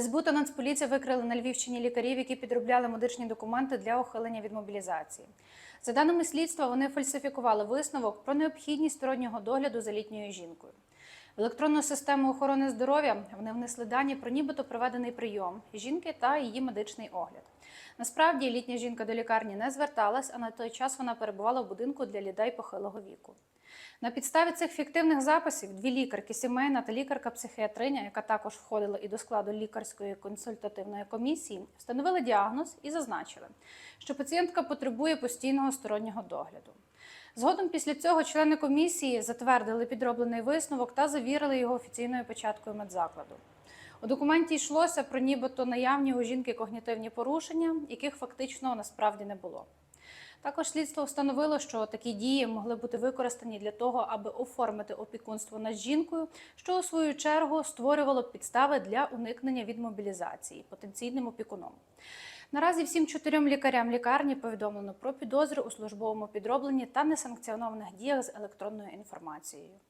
СБУ Нацполіція викрили на Львівщині лікарів, які підробляли медичні документи для ухилення від мобілізації. За даними слідства, вони фальсифікували висновок про необхідність стороннього догляду за літньою жінкою. В електронну систему охорони здоров'я вони внесли дані про нібито проведений прийом жінки та її медичний огляд. Насправді літня жінка до лікарні не зверталась, а на той час вона перебувала в будинку для людей похилого віку. На підставі цих фіктивних записів дві лікарки сімейна та лікарка-психіатриня, яка також входила і до складу лікарської консультативної комісії, встановили діагноз і зазначили, що пацієнтка потребує постійного стороннього догляду. Згодом після цього члени комісії затвердили підроблений висновок та завірили його офіційною печаткою медзакладу. У документі йшлося про нібито наявні у жінки когнітивні порушення, яких фактично насправді не було. Також слідство встановило, що такі дії могли бути використані для того, аби оформити опікунство над жінкою, що у свою чергу створювало підстави для уникнення від мобілізації потенційним опікуном. Наразі всім чотирьом лікарям лікарні повідомлено про підозри у службовому підробленні та несанкціонованих діях з електронною інформацією.